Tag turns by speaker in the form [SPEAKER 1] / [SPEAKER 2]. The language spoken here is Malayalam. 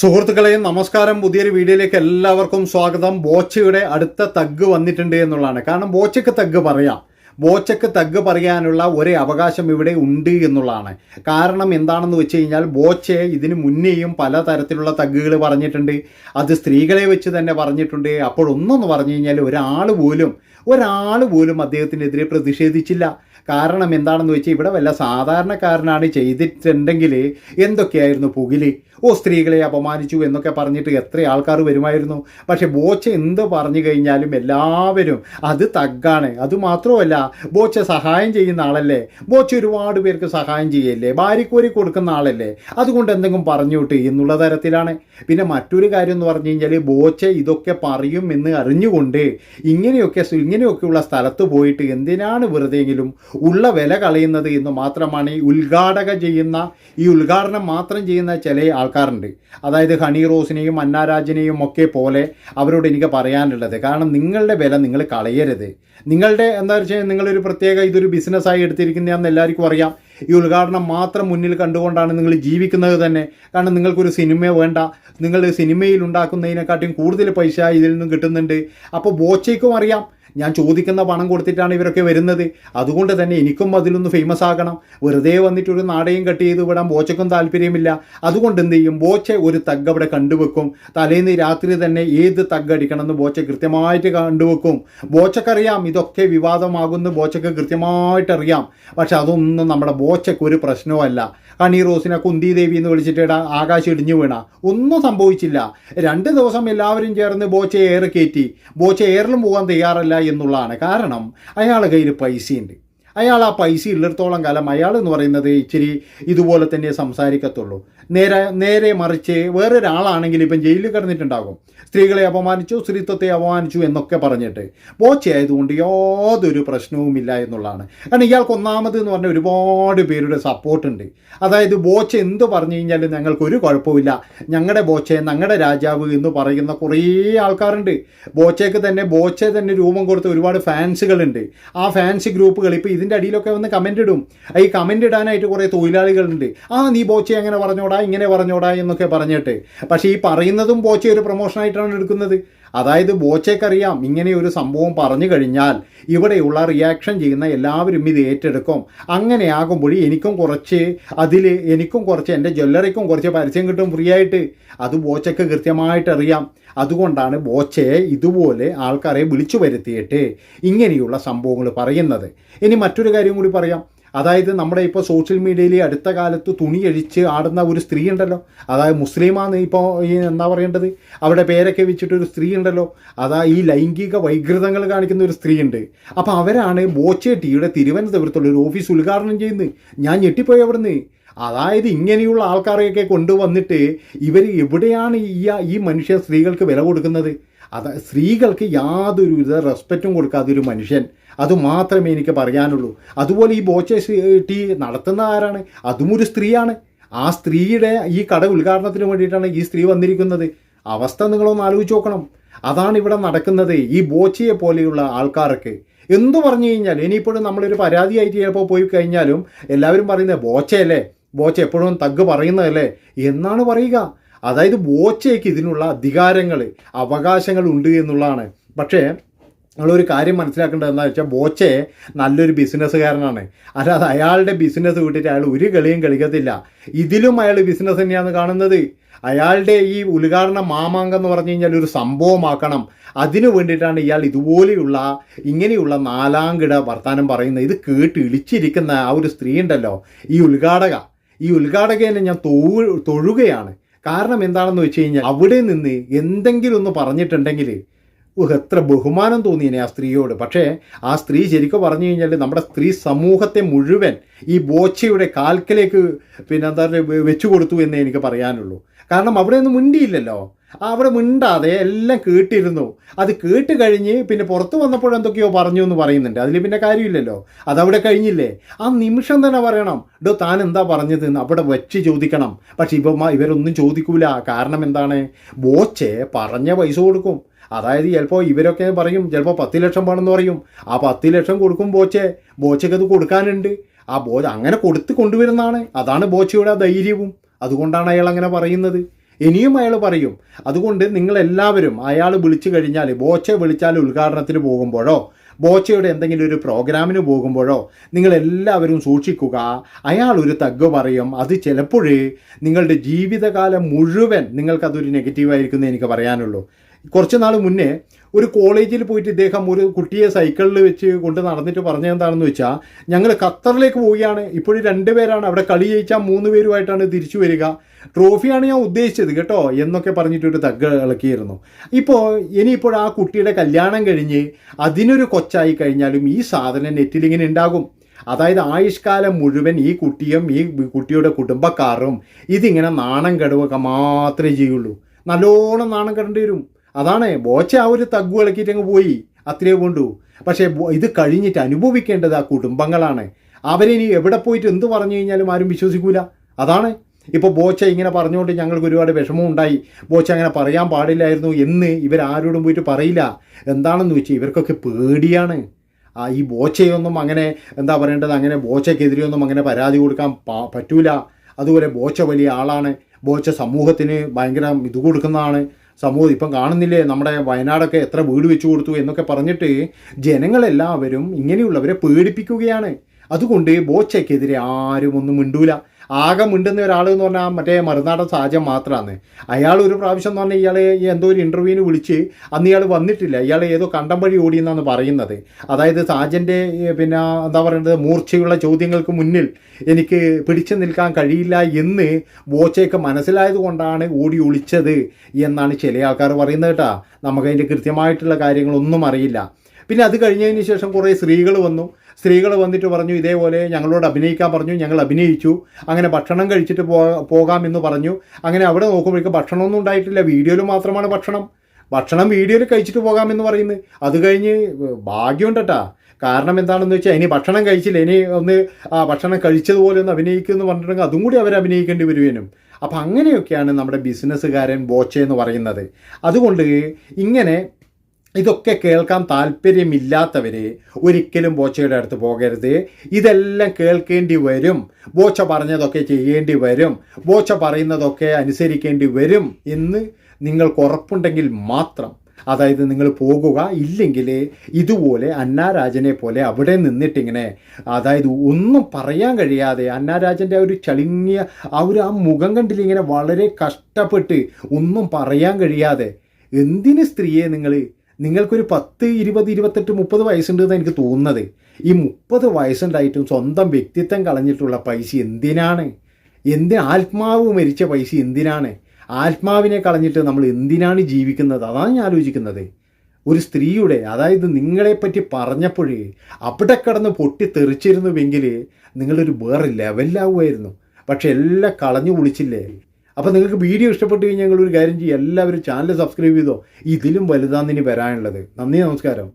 [SPEAKER 1] സുഹൃത്തുക്കളെ നമസ്കാരം. പുതിയൊരു വീഡിയോയിലേക്ക് എല്ലാവർക്കും സ്വാഗതം. ബോച്ചയുടെ അടുത്ത തഗ് വന്നിട്ടുണ്ട് എന്നുള്ളതാണ്. കാരണം ബോച്ചയ്ക്ക് തഗ് പറയാം. ബോച്ചയ്ക്ക് തഗ് പറയാനുള്ള ഒരേ അവകാശം ഇവിടെ ഉണ്ട് എന്നുള്ളതാണ്. കാരണം എന്താണെന്ന് വെച്ച് കഴിഞ്ഞാൽ ബോച്ചെ ഇതിന് മുന്നേയും പല തരത്തിലുള്ള തഗ്ഗുകൾ പറഞ്ഞിട്ടുണ്ട്. അത് സ്ത്രീകളെ വെച്ച് തന്നെ പറഞ്ഞിട്ടുണ്ട്. അപ്പോഴൊന്നെന്ന് പറഞ്ഞു കഴിഞ്ഞാൽ ഒരാൾ പോലും ഒരാൾ പോലും അദ്ദേഹത്തിനെതിരെ പ്രതിഷേധിച്ചില്ല. കാരണം എന്താണെന്ന് വെച്ചാൽ ഇവിടെ വല്ല സാധാരണക്കാരനാണ് ചെയ്തിട്ടുണ്ടെങ്കിൽ എന്തൊക്കെയായിരുന്നു പുകിൽ? ഓ സ്ത്രീകളെ അപമാനിച്ചു എന്നൊക്കെ പറഞ്ഞിട്ട് എത്ര ആൾക്കാർ വരുമായിരുന്നു. പക്ഷെ ബോച്ച എന്ത് പറഞ്ഞു കഴിഞ്ഞാലും എല്ലാവരും അത് തഗ്ഗാണ്. അത് മാത്രമല്ല ബോച്ച സഹായം ചെയ്യുന്ന ആളല്ലേ? ബോച്ച ഒരുപാട് പേർക്ക് സഹായം ചെയ്യല്ലേ? ഭാര്യക്കോരി കൊടുക്കുന്ന ആളല്ലേ? അതുകൊണ്ട് എന്തെങ്കിലും പറഞ്ഞു വിട്ട് എന്നുള്ള തരത്തിലാണ്. പിന്നെ മറ്റൊരു കാര്യം എന്ന് പറഞ്ഞു കഴിഞ്ഞാൽ ബോച്ച ഇതൊക്കെ പറയും എന്ന് അറിഞ്ഞുകൊണ്ട് ഇങ്ങനെയൊക്കെ ഇങ്ങനെയൊക്കെയുള്ള സ്ഥലത്ത് പോയിട്ട് എന്തിനാണ് വെറുതെയെങ്കിലും ഉള്ള വില കളയുന്നത് എന്ന് മാത്രമാണ് ഈ ഉദ്ഘാടക ചെയ്യുന്ന ഈ ഉദ്ഘാടനം മാത്രം ചെയ്യുന്ന ചില ആൾക്കാരുണ്ട്. അതായത് ഹണി റോസിനെയും അന്നാരാജിനെയും ഒക്കെ പോലെ അവരോട് എനിക്ക് പറയാനുള്ളത്. കാരണം നിങ്ങളുടെ വില നിങ്ങൾ കളയരുത്. നിങ്ങളുടെ എന്താ വെച്ചാൽ നിങ്ങളൊരു പ്രത്യേക ഇതൊരു ബിസിനസ്സായി എടുത്തിരിക്കുന്നതാണെന്ന് എല്ലാവർക്കും അറിയാം. ഈ ഉദ്ഘാടനം മാത്രം മുന്നിൽ കണ്ടുകൊണ്ടാണ് നിങ്ങൾ ജീവിക്കുന്നത് തന്നെ. കാരണം നിങ്ങൾക്കൊരു സിനിമ വേണ്ട. നിങ്ങൾ സിനിമയിൽ ഉണ്ടാക്കുന്നതിനെക്കാട്ടിയും കൂടുതൽ പൈസ ഇതിൽ നിന്നും കിട്ടുന്നുണ്ട്. അപ്പോൾ ബോച്ചയ്ക്കും അറിയാം. ഞാൻ ചോദിക്കുന്ന പണം കൊടുത്തിട്ടാണ് ഇവരൊക്കെ വരുന്നത്. അതുകൊണ്ട് തന്നെ എനിക്കും അതിലൊന്ന് ഫേമസ് ആകണം. വെറുതെ വന്നിട്ടൊരു നാടകം കട്ട് ചെയ്ത് വിടാൻ ബോച്ചക്കും താല്പര്യമില്ല. അതുകൊണ്ട് എന്ത് ചെയ്യും? ബോച്ച ഒരു തഗ് അവിടെ കണ്ടുവെക്കും. തലേന്ന് രാത്രി തന്നെ ഏത് തഗ് അടിക്കണം എന്ന് ബോച്ച കൃത്യമായിട്ട് കണ്ടുവെക്കും. ബോച്ചക്കറിയാം. ഇതൊക്കെ വിവാദമാകുമെന്ന് ബോച്ചക്ക് കൃത്യമായിട്ട് അറിയാം പക്ഷെ അതൊന്നും നമ്മുടെ ബോച്ചക്ക് ഒരു പ്രശ്നവുമല്ല ഹണി റോസിനെ കുന്തി ദേവി എന്ന് വിളിച്ചിട്ട് ആകാശം ഇടിഞ്ഞു വീണ. ഒന്നും സംഭവിച്ചില്ല. രണ്ട് ദിവസം എല്ലാവരും ചേർന്ന് ബോച്ച എയർ കയറ്റി ബോച്ച എയറിലും പോകാൻ തയ്യാറല്ല എന്നുള്ളതാണ് കാരണം അയാളെ കയ്യിൽ പൈസയുണ്ട്. അയാൾ ആ പൈസ ഉള്ളിടത്തോളം കാലം അയാൾ എന്ന് പറയുന്നത് ഇച്ചിരി ഇതുപോലെ തന്നെ സംസാരിക്കത്തുള്ളൂ. നേരെ നേരെ മറിച്ച് വേറൊരാളാണെങ്കിൽ ഇപ്പം ജയിലിൽ കിടന്നിട്ടുണ്ടാകും. സ്ത്രീകളെ അപമാനിച്ചു സ്ത്രീത്വത്തെ അപമാനിച്ചു എന്നൊക്കെ പറഞ്ഞിട്ട് ബോച്ചയായതുകൊണ്ട് യാതൊരു പ്രശ്നവുമില്ല എന്നുള്ളതാണ്. കാരണം ഇയാൾക്ക് ഒന്നാമത് എന്ന് പറഞ്ഞാൽ ഒരുപാട് പേരുടെ സപ്പോർട്ടുണ്ട്. അതായത് ബോച്ച എന്ത് പറഞ്ഞു കഴിഞ്ഞാൽ ഞങ്ങൾക്ക് ഒരു കുഴപ്പമില്ല ഞങ്ങളുടെ ബോച്ചെ ഞങ്ങളുടെ രാജാവ് എന്ന് പറയുന്ന കുറേ ആൾക്കാരുണ്ട്. ബോച്ചയ്ക്ക് തന്നെ ബോച്ചെ തന്നെ രൂപം കൊടുത്ത ഒരുപാട് ഫാൻസുകളുണ്ട്. ആ ഫാൻസ് ഗ്രൂപ്പുകൾ ഇപ്പോൾ ഇതിന്റെ അടിയിലൊക്കെ വന്ന് കമന്റ് ഇടും. ഈ കമന്റ് ഇടാനായിട്ട് കുറേ തൊഴിലാളികളുണ്ട്. ആ നീ ബോച്ചെ അങ്ങനെ പറഞ്ഞോടാ? ഇങ്ങനെ പറഞ്ഞോടാ എന്നൊക്കെ പറഞ്ഞിട്ട്. പക്ഷേ ഈ പറയുന്നതും ബോച്ചെ ഒരു പ്രൊമോഷനായിട്ടാണ് എടുക്കുന്നത്. അതായത് ബോച്ചയ്ക്കറിയാം ഇങ്ങനെ ഒരു സംഭവം പറഞ്ഞു കഴിഞ്ഞാൽ ഇവിടെയുള്ള റിയാക്ഷൻ ചെയ്യുന്ന എല്ലാവരും ഇത് ഏറ്റെടുക്കും. അങ്ങനെ ആകുമ്പോൾ എനിക്കും കുറച്ച് അതിൽ എനിക്കും കുറച്ച് എന്റെ ജ്വല്ലറിക്കും കുറച്ച് പരസ്യം കിട്ടും ഫ്രീ ആയിട്ട്. അത് ബോച്ചയ്ക്ക് കൃത്യമായിട്ട് അറിയാം. അതുകൊണ്ടാണ് ബോച്ചയെ ഇതുപോലെ ആൾക്കാരെ വിളിച്ചു വരുത്തിയിട്ട് ഇങ്ങനെയുള്ള സംഭവങ്ങൾ പറയുന്നത്. ഇനി മറ്റൊരു കാര്യം കൂടി പറയാം. അതായത് നമ്മുടെ ഇപ്പോൾ സോഷ്യൽ മീഡിയയിൽ അടുത്ത കാലത്ത് തുണി അഴിച്ച് ആടുന്ന ഒരു സ്ത്രീ ഉണ്ടല്ലോ. അതായത് മുസ്ലിമാണ് ഇപ്പോൾ ഈ എന്താ പറയേണ്ടത്? അവരുടെ പേരൊക്കെ വെച്ചിട്ടൊരു സ്ത്രീ ഉണ്ടല്ലോ. അതാ ഈ ലൈംഗിക വൈകൃതങ്ങൾ കാണിക്കുന്ന ഒരു സ്ത്രീ ഉണ്ട്. അപ്പോൾ അവരാണ് ബോച്ചേട്ടിയുടെ ടീയുടെ തിരുവനന്തപുരത്തുള്ള ഒരു ഓഫീസ് ഉദ്ഘാടനം ചെയ്യുന്നത്. ഞാൻ ഞെട്ടിപ്പോയി അവിടുന്ന്. അതായത് ഇങ്ങനെയുള്ള ആൾക്കാരെയൊക്കെ കൊണ്ടുവന്നിട്ട് ഇവർ എവിടെയാണ് ഈ ഈ മനുഷ്യ സ്ത്രീകൾക്ക് വില കൊടുക്കുന്നത്? അത് സ്ത്രീകൾക്ക് യാതൊരുവിധ റെസ്പെക്റ്റും കൊടുക്കാത്ത ഒരു മനുഷ്യൻ. അത് മാത്രമേ എനിക്ക് പറയാനുള്ളൂ. അതുപോലെ ഈ ബോച്ച ടീ നടത്തുന്ന ആരാണ്? അതും ഒരു സ്ത്രീയാണ്. ആ സ്ത്രീയുടെ ഈ കട ഉദ്ഘാടനത്തിന് വേണ്ടിയിട്ടാണ് ഈ സ്ത്രീ വന്നിരിക്കുന്നത്. അവസ്ഥ നിങ്ങളൊന്ന് ആലോചിച്ച് നോക്കണം. അതാണ് ഇവിടെ നടക്കുന്നത് ഈ ബോച്ചയെ പോലെയുള്ള ആൾക്കാർക്ക് എന്തു പറഞ്ഞു കഴിഞ്ഞാൽ ഇനിയിപ്പോഴും നമ്മളൊരു പരാതിയായിട്ട് ചിലപ്പോൾ പോയി കഴിഞ്ഞാലും എല്ലാവരും പറയുന്നത് ബോച്ചയല്ലേ ബോച്ച എപ്പോഴും തഗ് പറയുന്നതല്ലേ എന്നാണ് പറയുക. അതായത് ബോച്ചയ്ക്ക് ഇതിനുള്ള അധികാരങ്ങൾ അവകാശങ്ങൾ ഉണ്ട് എന്നുള്ളതാണ്. പക്ഷേ നിങ്ങളൊരു കാര്യം മനസ്സിലാക്കേണ്ടത് എന്താ വെച്ചാൽ ബോച്ചെ നല്ലൊരു ബിസിനസ്സുകാരനാണ്. അല്ലാതെ അയാളുടെ ബിസിനസ് വിട്ടിട്ട് അയാൾ ഒരു കളിയും കളിക്കത്തില്ല. ഇതിലും അയാൾ ബിസിനസ് തന്നെയാണ് കാണുന്നത്. അയാളുടെ ഈ ഉദ്ഘാടന മാമാങ്കം എന്ന് പറഞ്ഞു കഴിഞ്ഞാൽ ഒരു സംഭവമാക്കണം. അതിനു വേണ്ടിയിട്ടാണ് ഇയാൾ ഇതുപോലെയുള്ള ഇങ്ങനെയുള്ള നാലാംകിട വർത്താനം പറയുന്നത്. ഇത് കേട്ട് ഇളിച്ചിരിക്കുന്ന ആ ഒരു സ്ത്രീ ഉണ്ടല്ലോ ഈ ഉദ്ഘാടക. ഈ ഉദ്ഘാടകനെ ഞാൻ തൊഴു തൊഴുകയാണ്. കാരണം എന്താണെന്ന് വെച്ച് കഴിഞ്ഞാൽ അവിടെ നിന്ന് എന്തെങ്കിലും ഒന്ന് പറഞ്ഞിട്ടുണ്ടെങ്കിൽ എത്ര ബഹുമാനം തോന്നിയേനെ ആ സ്ത്രീയോട്. പക്ഷേ ആ സ്ത്രീ ശരിക്കും പറഞ്ഞു കഴിഞ്ഞാൽ നമ്മുടെ സ്ത്രീ സമൂഹത്തെ മുഴുവൻ ഈ ബോച്ചയുടെ കാൽക്കലേക്ക് പിന്നെ എന്താ പറയുക വെച്ചു കൊടുത്തു എന്നേ എനിക്ക് പറയാനുള്ളൂ. കാരണം അവിടെ ഒന്നും മിണ്ടിയില്ലല്ലോ. അവിടെ മിണ്ടാതെ എല്ലാം കേട്ടിരുന്നു. അത് കേട്ട് കഴിഞ്ഞ് പിന്നെ പുറത്ത് വന്നപ്പോൾ എന്തൊക്കെയോ പറഞ്ഞു എന്ന് പറയുന്നുണ്ട്. അതിൽ പിന്നെ കാര്യമില്ലല്ലോ. അതവിടെ കഴിഞ്ഞില്ലേ? ആ നിമിഷം തന്നെ പറയണം. ഡോ താൻ എന്താ പറഞ്ഞത്? എന്ന് അവിടെ വെച്ച് ചോദിക്കണം. പക്ഷെ ഇപ്പം ഇവരൊന്നും ചോദിക്കൂല. കാരണം എന്താണ്? ബോച്ചെ പറഞ്ഞ പൈസ കൊടുക്കും. അതായത് ചിലപ്പോൾ ഇവരൊക്കെ പറയും ചിലപ്പോൾ പത്ത് ലക്ഷം വേണമെന്ന് പറയും. ആ പത്ത് ലക്ഷം കൊടുക്കും ബോച്ചെ. ബോച്ചയ്ക്ക് അത് കൊടുക്കാനുണ്ട്. ആ ബോ അങ്ങനെ കൊടുത്ത് കൊണ്ടുവരുന്നതാണ്. അതാണ് ബോച്ചയുടെ ധൈര്യവും. അതുകൊണ്ടാണ് അയാൾ അങ്ങനെ പറയുന്നത്. ഇനിയും അയാൾ പറയും അതുകൊണ്ട് നിങ്ങളെല്ലാവരും അയാൾ വിളിച്ചു കഴിഞ്ഞാൽ ബോച്ചെ വിളിച്ചാൽ ഉദ്ഘാടനത്തിന് പോകുമ്പോഴോ ബോച്ചയുടെ എന്തെങ്കിലും ഒരു പ്രോഗ്രാമിന് പോകുമ്പോഴോ നിങ്ങളെല്ലാവരും സൂക്ഷിക്കുക. അയാൾ ഒരു തഗ് പറയും. അത് ചിലപ്പോഴേ നിങ്ങളുടെ ജീവിതകാലം മുഴുവൻ നിങ്ങൾക്കതൊരു നെഗറ്റീവായിരിക്കും എന്ന് എനിക്ക് പറയാനുള്ളൂ. കുറച്ച് നാൾ മുന്നേ ഒരു കോളേജിൽ പോയിട്ട് ഇദ്ദേഹം ഒരു കുട്ടിയെ സൈക്കിളിൽ വെച്ച് കൊണ്ട് നടന്നിട്ട് പറഞ്ഞെന്താണെന്ന് വെച്ചാൽ ഞങ്ങൾ ഖത്തറിലേക്ക് പോവുകയാണ്. ഇപ്പോഴും രണ്ടുപേരാണ് അവിടെ കളി ജയിച്ചാൽ മൂന്ന് പേരുമായിട്ടാണ് തിരിച്ചു വരിക. ട്രോഫിയാണ് ഞാൻ ഉദ്ദേശിച്ചത് കേട്ടോ എന്നൊക്കെ പറഞ്ഞിട്ട് ഒരു തഗ് ഇളക്കിയിരുന്നു. ഇപ്പോൾ ഇനിയിപ്പോൾ ആ കുട്ടിയുടെ കല്യാണം കഴിഞ്ഞ് അതിനൊരു കൊച്ചായി കഴിഞ്ഞാലും ഈ സാധനം നെറ്റിലിങ്ങനെ ഉണ്ടാകും. അതായത് ആയുഷ്കാലം മുഴുവൻ ഈ കുട്ടിയും ഈ കുട്ടിയുടെ കുടുംബക്കാരും ഇതിങ്ങനെ നാണം കെടുവൊക്കെ മാത്രമേ ചെയ്യുള്ളൂ. നല്ലോണം നാണം കെടേണ്ടി വരും. അതാണ് ബോച്ച ആ ഒരു തഗ്ഗു ഇളക്കിയിട്ട് അങ്ങ് പോയി അത്രയേ കൊണ്ടു. പക്ഷേ ഇത് കഴിഞ്ഞിട്ട് അനുഭവിക്കേണ്ടത് ആ കുടുംബങ്ങളാണ്. അവരിനി എവിടെ പോയിട്ട് എന്ത് പറഞ്ഞു കഴിഞ്ഞാലും ആരും വിശ്വസിക്കൂല. അതാണ്. ഇപ്പോൾ ബോച്ച ഇങ്ങനെ പറഞ്ഞുകൊണ്ട് ഞങ്ങൾക്ക് ഒരുപാട് വിഷമം ഉണ്ടായി. ബോച്ച അങ്ങനെ പറയാൻ പാടില്ലായിരുന്നു എന്ന് ഇവരാരോടും പോയിട്ട് പറയില്ല. എന്താണെന്ന് വെച്ചാൽ ഇവർക്കൊക്കെ പേടിയാണ്. ആ ഈ ബോച്ചയൊന്നും അങ്ങനെ എന്താ പറയേണ്ടത് അങ്ങനെ ബോച്ചയ്ക്കെതിരെയൊന്നും അങ്ങനെ പരാതി കൊടുക്കാൻ പറ്റൂല. അതുപോലെ ബോച്ച വലിയ ആളാണ്. ബോച്ച സമൂഹത്തിന് ഭയങ്കര ഇത് കൊടുക്കുന്നതാണ്. സമൂഹം ഇപ്പം കാണുന്നില്ലേ നമ്മുടെ വയനാടൊക്കെ എത്ര വീട് വെച്ചു കൊടുത്തു എന്നൊക്കെ പറഞ്ഞിട്ട് ജനങ്ങളെല്ലാവരും ഇങ്ങനെയുള്ളവരെ പേടിപ്പിക്കുകയാണ്. അതുകൊണ്ട് ബോച്ചയ്ക്കെതിരെ ആരും ഒന്നും മിണ്ടൂല. ആകെ മിണ്ടുന്ന ഒരാൾ എന്ന് പറഞ്ഞാൽ മറ്റേ മറുനാടൻ സാജൻ മാത്രമാണ് അയാൾ ഒരു പ്രാവശ്യം എന്ന് പറഞ്ഞാൽ ഇയാളെ എന്തോ ഒരു ഇന്റർവ്യൂവിന് വിളിച്ച് അന്ന് ഇയാൾ വന്നിട്ടില്ല. ഇയാൾ ഏതോ കണ്ടം വഴി ഓടിയെന്നാണ് പറയുന്നത്. അതായത് സാജന്റെ പിന്നെ എന്താ പറയുന്നത് മൂർച്ചയുള്ള ചോദ്യങ്ങൾക്ക് മുന്നിൽ എനിക്ക് പിടിച്ചു നിൽക്കാൻ കഴിയില്ല എന്ന് ബോച്ചയ്ക്ക് മനസ്സിലായത് കൊണ്ടാണ് ഓടി ഒളിച്ചത് എന്നാണ് ചില ആൾക്കാർ പറയുന്നത് കേട്ടാ. നമുക്കതിന്റെ കൃത്യമായിട്ടുള്ള കാര്യങ്ങളൊന്നും അറിയില്ല. പിന്നെ അത് കഴിഞ്ഞതിന് ശേഷം കുറേ സ്ത്രീകൾ വന്നു. സ്ത്രീകൾ വന്നിട്ട് പറഞ്ഞു ഇതേപോലെ ഞങ്ങളോട് അഭിനയിക്കാൻ പറഞ്ഞു ഞങ്ങൾ അഭിനയിച്ചു. അങ്ങനെ ഭക്ഷണം കഴിച്ചിട്ട് പോകാം പറഞ്ഞു. അങ്ങനെ അവിടെ നോക്കുമ്പോഴേക്കും ഭക്ഷണമൊന്നും ഉണ്ടായിട്ടില്ല. വീഡിയോയിൽ മാത്രമാണ് ഭക്ഷണം. ഭക്ഷണം വീഡിയോയിൽ കഴിച്ചിട്ട് പോകാമെന്ന് പറയുന്നത്. അത് കഴിഞ്ഞ് ഭാഗ്യമുണ്ട് കേട്ടാ കാരണം എന്താണെന്ന് വെച്ചാൽ ഇനി ഭക്ഷണം കഴിച്ചില്ല. ഇനി ഒന്ന് ആ ഭക്ഷണം കഴിച്ചതുപോലെ ഒന്ന് അഭിനയിക്കുമെന്ന് പറഞ്ഞിട്ടുണ്ടെങ്കിൽ അതും കൂടി അവർ അഭിനയിക്കേണ്ടി വരുവേനും. അപ്പം അങ്ങനെയൊക്കെയാണ് നമ്മുടെ ബിസിനസ്സുകാരൻ ബോച്ചെ എന്ന് പറയുന്നത്. അതുകൊണ്ട് ഇങ്ങനെ ഇതൊക്കെ കേൾക്കാൻ താല്പര്യമില്ലാത്തവർ ഒരിക്കലും ബോച്ചയുടെ അടുത്ത് പോകരുത്. ഇതെല്ലാം കേൾക്കേണ്ടി വരും. ബോച്ച പറഞ്ഞതൊക്കെ ചെയ്യേണ്ടി വരും. ബോച്ച പറയുന്നതൊക്കെ അനുസരിക്കേണ്ടി വരും എന്ന് നിങ്ങൾക്ക് ഉറപ്പുണ്ടെങ്കിൽ മാത്രം. അതായത് നിങ്ങൾ പോകുക. ഇല്ലെങ്കിൽ ഇതുപോലെ അന്നാരാജനെ പോലെ അവിടെ നിന്നിട്ടിങ്ങനെ അതായത് ഒന്നും പറയാൻ കഴിയാതെ അന്നാരാജന്റെ ആ ഒരു ചളിങ്ങിയ ആ ഒരു ആ മുഖം കണ്ടില്ലിങ്ങനെ വളരെ കഷ്ടപ്പെട്ട് ഒന്നും പറയാൻ കഴിയാതെ എന്തിന് സ്ത്രീയെ നിങ്ങൾ നിങ്ങൾക്കൊരു പത്ത് ഇരുപത് ഇരുപത്തെട്ട് മുപ്പത് വയസ്സുണ്ടെന്ന് എനിക്ക് തോന്നുന്നത്. ഈ മുപ്പത് വയസ്സുണ്ടായിട്ടും സ്വന്തം വ്യക്തിത്വം കളഞ്ഞിട്ടുള്ള പൈസ എന്തിനാണ്? എന്തിന് ആത്മാവ് മരിച്ച പൈസ എന്തിനാണ്? ആത്മാവിനെ കളഞ്ഞിട്ട് നമ്മൾ എന്തിനാണ് ജീവിക്കുന്നത്? അതാണ് ഞാൻ ആലോചിക്കുന്നത്. ഒരു സ്ത്രീയുടെ അതായത് നിങ്ങളെപ്പറ്റി പറഞ്ഞപ്പോഴേ അവിടെ കിടന്ന് പൊട്ടി തെറിച്ചിരുന്നുവെങ്കിൽ നിങ്ങളൊരു വേറെ ലെവലിലാവുമായിരുന്നു പക്ഷെ എല്ലാം കളഞ്ഞു കുളിച്ചില്ലേ അപ്പോൾ നിങ്ങൾക്ക് വീഡിയോ ഇഷ്ടപ്പെട്ട് കഴിഞ്ഞാൽ ഞങ്ങൾ ഒരു കാര്യം ചെയ്യും. എല്ലാവരും ചാനൽ സബ്സ്ക്രൈബ് ചെയ്തോ. ഇതിലും വലുതാന്നിനി വരാനുള്ളത്. നന്ദി നമസ്കാരം.